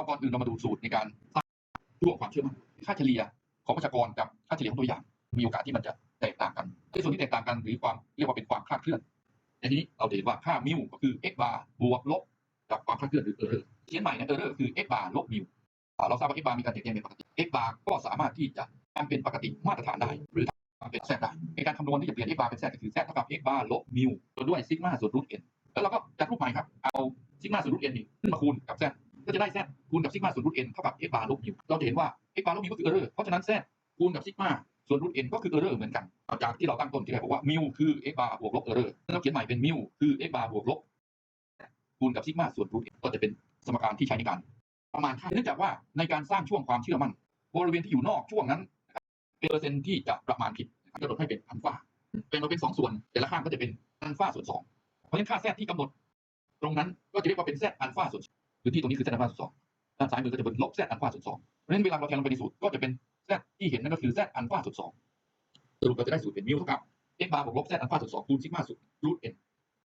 เอาก่อนอื่นเรามาดูสูตรในการสร้างช่วงความเชื่อมั่นค่าเฉลี่ยของประชากรกับค่าเฉลี่ยของตัวอย่างมีโอกาสที่มันจะแตกต่างกันในส่วนที่แตกต่างกันหรือความเรียกว่าเป็นความคลาดเคลื่อนในที่นี้เราเห็นว่าค่ามิวก็คือ x bar บวกลบกับความคลาดเคลื่อนหรือ error เขียนใหม่นะ error คือ x bar ลบมิวเราทราบว่า x bar มีการเปลี่ยนแปลงเป็นปกติ x bar ก็สามารถที่จะทำเป็นปกติมาตรฐานได้ หรือทำเป็นแซดได้ในการคำนวณที่จะเปลี่ยน x bar เป็นแซดก็คือ z เท่ากับ x bar ลบมิวส่วนด้วยซิกมาส่วนรูท n แล้วเราก็จัดรูปใหม่ครับเอาซิกมาส่วนรูท n นี่ขึ้นมาคูณกับ z ก็จะได้ z คูณกับซิกมาส่วนรูท n เท่ากับ x bar ลบมิวเราจะเห็นว่า x bar ลบมิวก็คือ error เพราะฉะนั้น z คูณกับซิกมาส่วนรูท n ก็คือ error เหมือนกันจากที่เราตั้งต้นที่แรกบอกว่ามิวคือ x bar บวกลบ error แล้วเราเขียนใหม่เป็นมิวคือ x bar บาร์บวกลบคูณกับซิกมาส่วนรูท n ก็จะเป็นสมการที่ใช้ในการ ประมาณค่าเนื่องจากว่าในการสร้างช่วงความเชื่อมั่นบริเวณที่อยู่นอกช่วงนั้นเป็นเปอร์เซ็นต์ที่จะประมาณผิดนะครับกำหนดให้เป็นอัลฟาแบ่งมาเป็นสองส่วน แต่ละข้างก็จะเป็นอัลฟาส่วนสองเพราะฉะนั้นค่าแซที่กำหนด ตรงนั้นก็จะเรียกว่าเป็นแซอัลฟาส่วนพื้นที่ตรงนี้คือแซอัลฟาส่วนสอง ด้านซ้ายมือก็จะเป็นลบแซอัลฟาส่วนสองเพราะฉะนั้นเวลาเราแทนลงไปในสูตรก็จะเป็นแซที่เห็นนั่นก็คือแซอัลฟาส่วนสองสรุปเราจะได้สูตรเป็นมิวเท่ากับ x บาร์บวกลบแซอัลฟาส่วนสองคูณซิกมาสูตรูทเอ็น